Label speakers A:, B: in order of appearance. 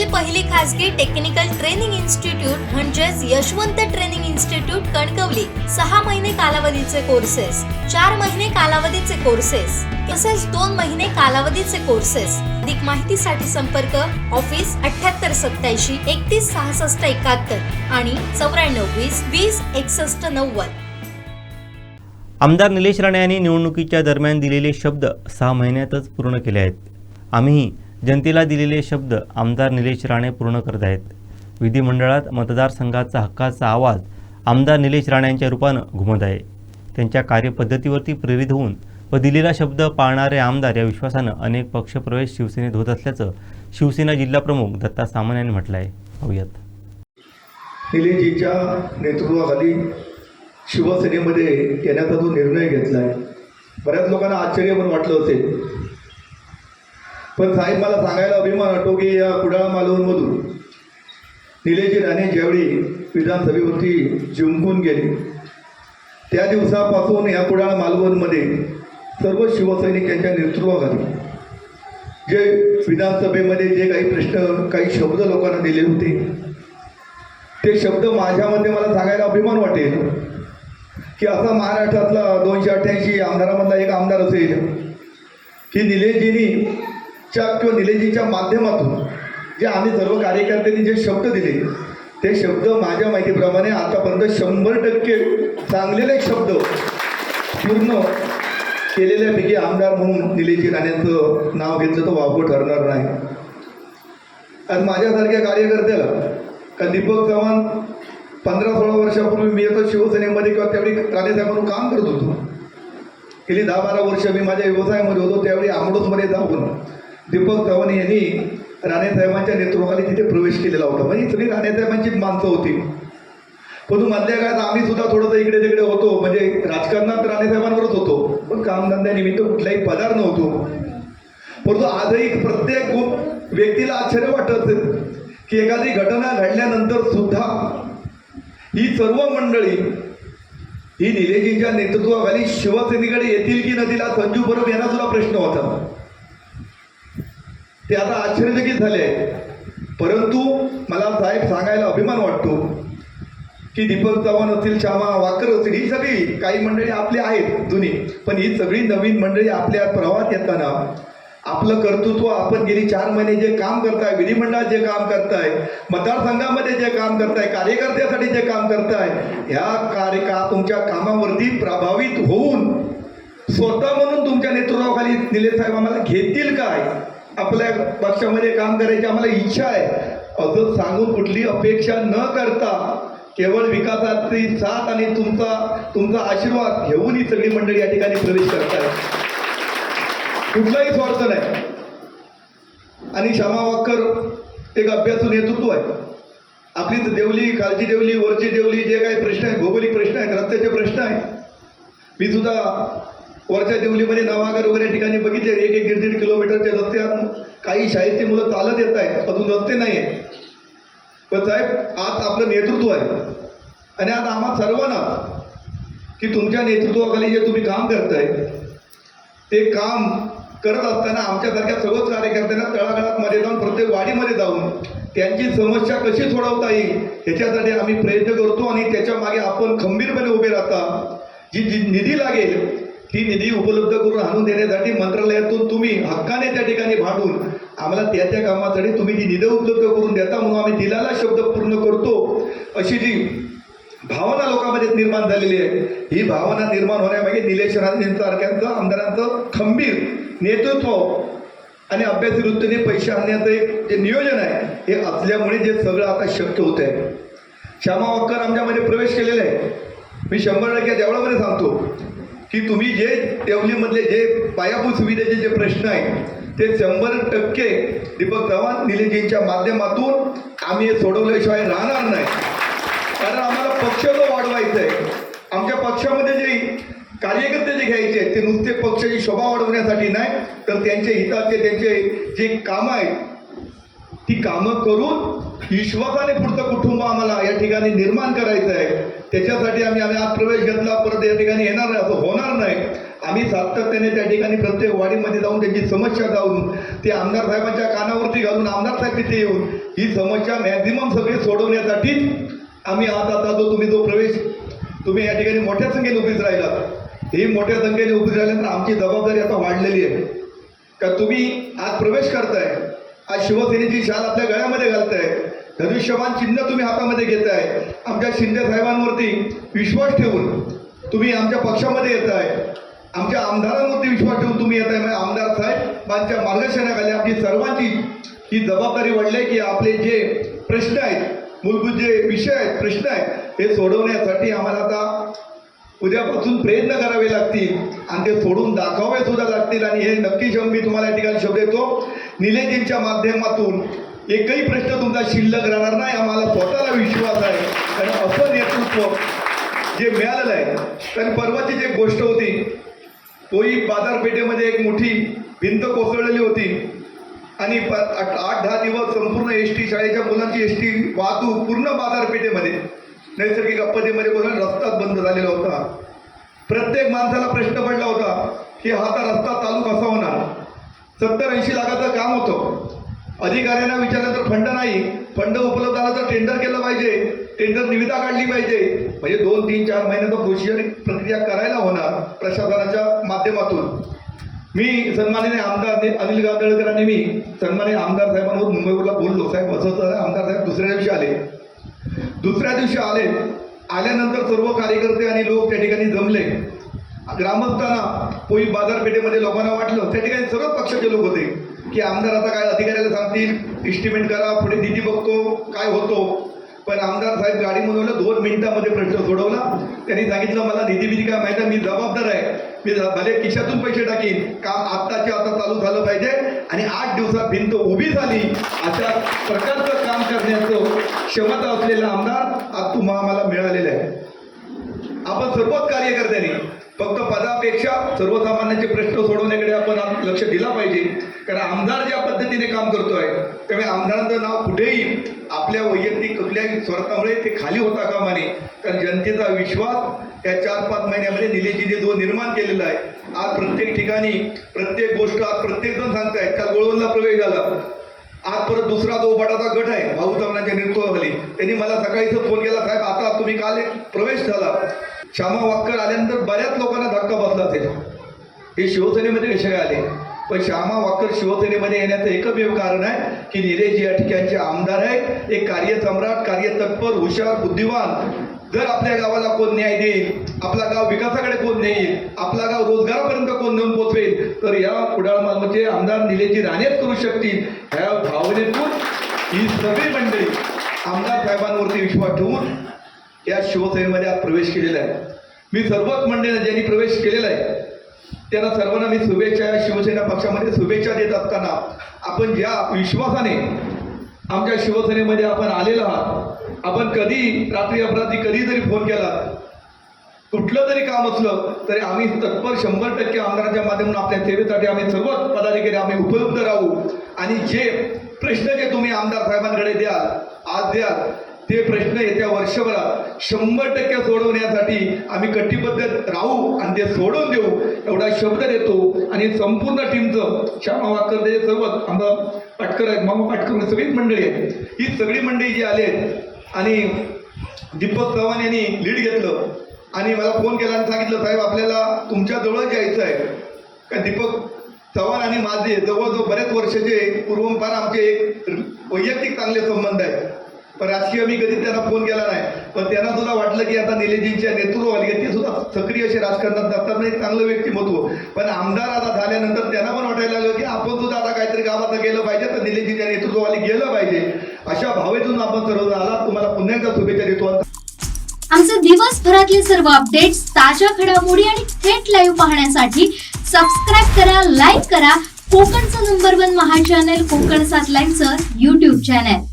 A: देशातील पहिली खासगी टेक्निकल ट्रेनिंग इन्स्टिट्यूट म्हणजेच यशवंत ट्रेनिंग इन्स्टिट्यूट कणकवली. सहा महिने कालावधीचे कोर्सेस चार महिने कालावधीचे कोर्सेस तसेच दोन महिने कालावधीचे कोर्सेस अधिक माहितीसाठी संपर्क ऑफिस अठ्याहत्तर सत्याऐंशी एकतीस सहासष्ट एकाहत्तर आणि चौऱ्याण्णव वीस वीस एकसष्ट नव्वद.
B: आमदार निलेश राणे यांनी निवडणुकीच्या दरम्यान दिलेले शब्द सहा महिन्यातच पूर्ण केले आहेत. आम्ही जनतेला दिलेले शब्द आमदार निलेश राणे पूर्ण करत आहेत. विधिमंडळात मतदारसंघाचा हक्काचा आवाज आमदार निलेश राणे यांच्या रूपानं घुमत आहे. त्यांच्या कार्यपद्धतीवरती प्रेरित होऊन व दिलेला शब्द पाळणारे आमदार या विश्वासानं अनेक पक्षप्रवेश शिवसेनेत होत असल्याचं शिवसेना जिल्हाप्रमुख दत्ता सामंत यांनी म्हटलं आहे पाहूयात.
C: निलेशजीच्या नेतृत्वाखाली शिवसेनेमध्ये येण्याचा जो निर्णय घेतला आहे बऱ्याच लोकांना आश्चर्य पण वाटलं असेल. पण साहेब मला सांगायला अभिमान वाटतो की या कुडाळ मालवणमधून निलेजी राणे ज्यावेळी विधानसभेवरती जिंकून गेले त्या दिवसापासून या कुडाळ मालवणमध्ये सर्व शिवसैनिक यांच्या नेतृत्वाखाली जे विधानसभेमध्ये जे काही प्रश्न काही शब्द लोकांना दिले होते ते शब्द माझ्यामध्ये मला सांगायला अभिमान वाटेल की असा महाराष्ट्रातला दोनशे अठ्ठ्याऐंशी आमदारामधला एक आमदार असेल की निलेशजींनी च्या किंवा निलेशजीच्या माध्यमातून जे आम्ही सर्व कार्यकर्त्यांनी जे शब्द दिले ते शब्द माझ्या माहितीप्रमाणे आतापर्यंत शंभर टक्के चांगलेले शब्द पूर्ण केलेल्यापैकी आमदार म्हणून निलेशजी राणेंचं नाव घेतलं तर वावगं ठरणार नाही. आज माझ्यासारख्या कार्यकर्त्याला का दीपक चव्हाण पंधरा सोळा वर्षापूर्वी मी येतो शिवसेनेमध्ये किंवा त्यावेळी राणेसाहेबांवर काम करत होतो. गेली दहा बारा वर्ष मी माझ्या व्यवसायामध्ये होतो त्यावेळी आमडोसमध्ये जाऊन दीपक चव्हाण यांनी राणेसाहेबांच्या नेतृत्वाखाली तिथे प्रवेश केलेला होता. म्हणजे ही सगळी राणेसाहेबांचीच माणसं होती. परंतु मधल्या काळात आम्ही सुद्धा थोडंसं इकडे तिकडे होतो. म्हणजे राजकारणात राणेसाहेबांवरच होतो. पण कामधंद्यानिमित्त कुठलाही पदार नव्हतो. परंतु आजही प्रत्येक व्यक्तीला आश्चर्य वाटत की एखादी घटना घडल्यानंतर सुद्धा ही सर्व मंडळी ही निलेजींच्या नेतृत्वाखाली शिवसेनेकडे येतील की नदीला संजू परब यांना सुद्धा प्रश्न होता. ते आता आश्चर्यचकित झाले. आहे परंतु मला साहेब सांगायला अभिमान वाटतो की दीपक चव्हाण असतील श्यामा वाकर असतील ही सगळी काही मंडळी आपली आहेत जुनी. पण ही सगळी नवीन मंडळी आपल्या प्रवाहात येताना आपलं कर्तृत्व आपण गेली चार महिने जे काम करताय विधिमंडळात जे काम करताय मतदारसंघामध्ये जे काम करताय कार्यकर्त्यासाठी जे काम करताय ह्या कार्य का तुमच्या कामावरती प्रभावित होऊन स्वतः म्हणून तुमच्या नेतृत्वाखाली निलेश साहेब आम्हाला घेतील काय? आपल्या पक्षामध्ये काम करायची आम्हाला इच्छा आहे. असं सांगून कुठली अपेक्षा न करता केवळ विकासाची साथ आणि तुमचा तुमचा आशीर्वाद घेऊन ही सगळी मंडळी या ठिकाणी प्रवेश करतात कुठलाही स्वार्थ नाही. आणि श्यामा वाक्कर एक अभ्यासू नेतृत्व आहे. आपली देवली खालची देवली वरची देवली जे काही प्रश्न आहे भौगोलिक प्रश्न आहेत रस्त्याचे प्रश्न आहेत. मी सुद्धा वरच्या देवलीमध्ये नवागर वगैरे ठिकाणी बघितले. एक एक दीड दीड किलोमीटरचे रस्ते आहेत. काही शाळेतली मुलं चालत येत आहेत. अजून रस्ते नाही आहेत. पण साहेब आज आपलं नेतृत्व आहे. आणि आज आम्हा सर्वांना की तुमच्या नेतृत्वाखाली जे तुम्ही काम करताय ते काम करत असताना आमच्यासारख्या सर्वच कार्यकर्त्यांना तळागाळात मध्ये जाऊन प्रत्येक वाडीमध्ये जाऊन त्यांची समस्या कशी सोडवता येईल ह्याच्यासाठी आम्ही प्रयत्न करतो. आणि त्याच्यामागे आपण खंबीरपणे उभे राहता. जी जी निधी लागेल ती निधी उपलब्ध करून आणून देण्यासाठी मंत्रालयातून तुम्ही हक्काने त्या ठिकाणी भांडून आम्हाला त्या त्या कामासाठी तुम्ही ती निधी उपलब्ध करून देता म्हणून आम्ही दिलाला शब्द पूर्ण करतो. अशी जी भावना लोकांमध्ये निर्माण झालेली आहे ही भावना निर्माण होण्यामागे निलेश राणेंसारख्यांचं आमदारांचं खंबीर नेतृत्व आणि अभ्यासी वृत्तीने पैसे आणण्याचं एक जे नियोजन आहे हे असल्यामुळे जे सगळं आता शक्य होत आहे श्यामा वक्कर आमच्यामध्ये प्रवेश केलेला आहे. मी शंभर टक्के देवळामध्ये सांगतो. की तुम्ही जे देवलीमधले जे पायाभूत सुविधेचे जे प्रश्न आहेत ते शंभर टक्के दीपक चव्हाण निलेशजींच्या माध्यमातून आम्ही हे सोडवल्याशिवाय राहणार नाही. कारण आम्हाला पक्ष तो वाढवायचा आहे आमच्या पक्षामध्ये जे कार्यकर्ते जे घ्यायचे आहेत ते नुसते पक्षाची शोभा वाढवण्यासाठी नाही तर त्यांचे हिताचे त्यांचे जे कामं आहेत ती कामं करून विश्वासाने पुढचं कुटुंब आम्हाला या ठिकाणी निर्माण करायचं आहे. त्याच्यासाठी आम्ही आम्ही आज प्रवेश घेतला परत या ठिकाणी येणार नाही असं होणार नाही. आम्ही सातत्याने त्या ठिकाणी प्रत्येक वाडीमध्ये जाऊन त्याची समस्या जाऊन ते आमदार साहेबांच्या कानावरती घालून आमदार साहेब तिथे येऊन ही समस्या मॅक्झिमम सगळी सोडवण्यासाठी आम्ही आज आता जो तुम्ही जो प्रवेश तुम्ही या ठिकाणी मोठ्या संख्येने उभीच राहिलात ही मोठ्या संख्येने उभी राहिल्यानंतर आमची जबाबदारी आता वाढलेली आहे. का तुम्ही आज प्रवेश करताय आज शिवसेनेची शाल आपल्या गळ्यामध्ये घालताय धनुष्यमान चिन्ह तुम्ही हातामध्ये घेत आहे आमच्या शिंदे साहेबांवरती विश्वास ठेवून तुम्ही आमच्या पक्षामध्ये येत आहे आमच्या आमदारांवरती विश्वास ठेवून तुम्ही येत आहे म्हणजे आमदार साहेबांच्या मार्गदर्शनाखाली आमची सर्वांची ही जबाबदारी वाढली आहे की आपले जे प्रश्न आहेत मूलभूत जे विषय आहेत प्रश्न आहेत हे सोडवण्यासाठी आम्हाला आता उद्यापासून प्रयत्न करावे लागतील. आणि ते सोडून दाखवावे सुद्धा लागतील. आणि हे नक्की शब्द मी तुम्हाला या ठिकाणी शब्द देतो. निलेजींच्या माध्यमातून एकही प्रश्न तुमचा शिल्लक राहणार नाही. आम्हाला स्वतःला विश्वास आहे कारण असं नेतृत्व जे मिळालेलं आहे. कारण परवाची जी एक गोष्ट होती तोही बाजारपेठेमध्ये एक मोठी भिंत कोसळलेली होती. आणि आठ आठ दहा दिवस संपूर्ण एस टी शाळेच्या मुलांची एस टी वाहतूक पूर्ण बाजारपेठेमध्ये नैसर्गिक आपत्तीमध्ये बोलून रस्ताच बंद झालेला होता. प्रत्येक माणसाला प्रश्न पडला होता की हा तर रस्ता चालू कसा होणार सत्तर ऐंशी लाखाचं काम होतं. अधिकाऱ्यांना विचारलं तर फंड नाही. फंड उपलब्ध आला तर टेंडर केलं पाहिजे. टेंडर निविदा काढली पाहिजे. म्हणजे दोन तीन चार महिन्यात प्रोसिजर प्रक्रिया करायला होणार प्रशासनाच्या माध्यमातून. मी सन्माननीय आमदार अनिल गांदळकरांनी मी सन्मानित आमदार साहेबांवर मुंबईवरला बोललो. साहेब असं तर आमदार साहेब दुसऱ्या दिवशी आले. दुसऱ्या दिवशी आले. आल्यानंतर सर्व कार्यकर्ते आणि लोक त्या ठिकाणी जमले. ग्रामस्थांना पोई बाजारपेठेमध्ये लोकांना वाटलं. त्या ठिकाणी सर्व पक्षाचे लोक होते. की आमदार आता काय अधिकाऱ्याला सांगतील इस्टिमेट करा पुढे निधी बघतो काय होतो. पण आमदार साहेब गाडी म्हणून दोन मिनिटामध्ये प्रश्न सोडवला. त्यांनी सांगितलं मला निधी बिधी काय माहिती आहे, मी जबाबदार आहे. मी भले खिशातून पैसे टाकीन काम आत्ताच्या आता चालू झालं पाहिजे आणि आठ दिवसात भिंत उभी झाली. अशा प्रकारचं काम करण्याचं क्षमता असलेला आमदार आज तुम्हाला मिळालेला आहे. आपण सर्वच कार्यकर्त्यांनी फक्त पदापेक्षा सर्वसामान्यांचे प्रश्न सोडवण्याकडे आपण लक्ष दिला पाहिजे. कारण आमदार ज्या पद्धतीने काम करतोय त्यामुळे आमदारांचं नाव कुठेही आपल्या वैयक्तिक कुठल्याही स्वार्थामुळे ते खाली होता कामा नये कारण जनतेचा विश्वास या चार पाच महिन्यामध्ये निलेजीने जो निर्माण केलेला आहे आज प्रत्येक ठिकाणी प्रत्येक गोष्ट आज प्रत्येक जण सांगतायत काल गोळवणला प्रवेश झाला. आज परत दुसरा जो बटाचा गट आहे भाऊ चव्हाणांच्या नेतृत्वाखाली त्यांनी मला सकाळीच फोन केला साहेब आता तुम्ही काल एक प्रवेश झाला. श्यामा वाक्कर आल्यानंतर बऱ्याच लोकांना धक्का बसला त्याच्या हे शिवसेनेमध्ये कसे काय आले. पण श्यामा वाक्कर शिवसेनेमध्ये येण्याचं एकमेव कारण आहे की निलेश या ठिकाणचे आमदार आहेत. एक कार्यसम्राट कार्यतत्पर हुशार बुद्धिवान जर आपल्या गावाला कोण न्याय देईल आपला गाव विकासाकडे कोण नेईल आपला गाव रोजगारापर्यंत कोण नेऊन पोचवेल तर या कुडाळ मालमचे आमदार निलेशजी राणेच करू शकतील. ह्या भावनेतून ही सगळी मंडळी आमदार साहेबांवरती विश्वास ठेवून या शिवसेनेमध्ये आज प्रवेश केलेला आहे. मी सर्वच मंडळींना ज्यांनी प्रवेश केलेला आहे त्यांना सर्वांना मी शुभेच्छा या शिवसेना पक्षामध्ये शुभेच्छा देत असताना आपण ज्या विश्वासाने आमच्या शिवसेनेमध्ये आपण आलेलो आहात आपण कधी रात्री अपराधी कधी जरी फोन केला कुठलं तरी काम असलं तरी आम्ही तत्पर शंभर टक्के आमदारांच्या माध्यमातून आपल्या सेवेसाठी आम्ही सर्व पदाधिकारी आम्ही उपलब्ध राहू. आणि जे प्रश्न जे तुम्ही आमदार साहेबांकडे द्याल आज द्याल ते प्रश्न येत्या वर्षभरात शंभर टक्के सोडवण्यासाठी आम्ही कटिबद्ध राहू आणि ते सोडवून देऊ एवढा शब्द देतो. आणि संपूर्ण टीमचं श्यामा वाकर ते सर्व आमचा पाटकर आहेत मामा पाटकर सगळीच मंडळी आहेत. ही सगळी मंडळी जी आली आहेत आणि दीपक चव्हाण यांनी लीड घेतलं. आणि मला फोन केला आणि सांगितलं साहेब आपल्याला तुमच्याजवळच यायचं आहे. का दीपक चव्हाण आणि माझे जवळजवळ बरेच वर्षाचे पूर्वंपार आमचे एक वैयक्तिक चांगले संबंध आहेत. पण राजकीय मी कधी त्यांना फोन केला नाही. पण त्यांना सुद्धा वाटलं की आता निलेजींच्या नेतृत्वाली ते सुद्धा सक्रिय असे राजकारणात जातात नाही चांगलं व्यक्तिमत्व. पण आमदार आता झाल्यानंतर त्यांना पण वाटायला लागलं की आपण सुद्धा आता काहीतरी गावात गेलं पाहिजे तर निलेजींच्या नेतृत्वाली गेलं पाहिजे. अशा भावेतून आपण सर्व आला. तुम्हाला पुन्हा एकदा शुभेच्छा देतो.
D: आमचे दिवसभरातले सर्व अपडेट्स ताज्या घडामोडी आणि थेट लाईव्ह पाहण्यासाठी सबस्क्राईब करा लाईक करा. कोकणचं नंबर वन महा चॅनल कोकण सात लाईव्हचं युट्यूब चॅनल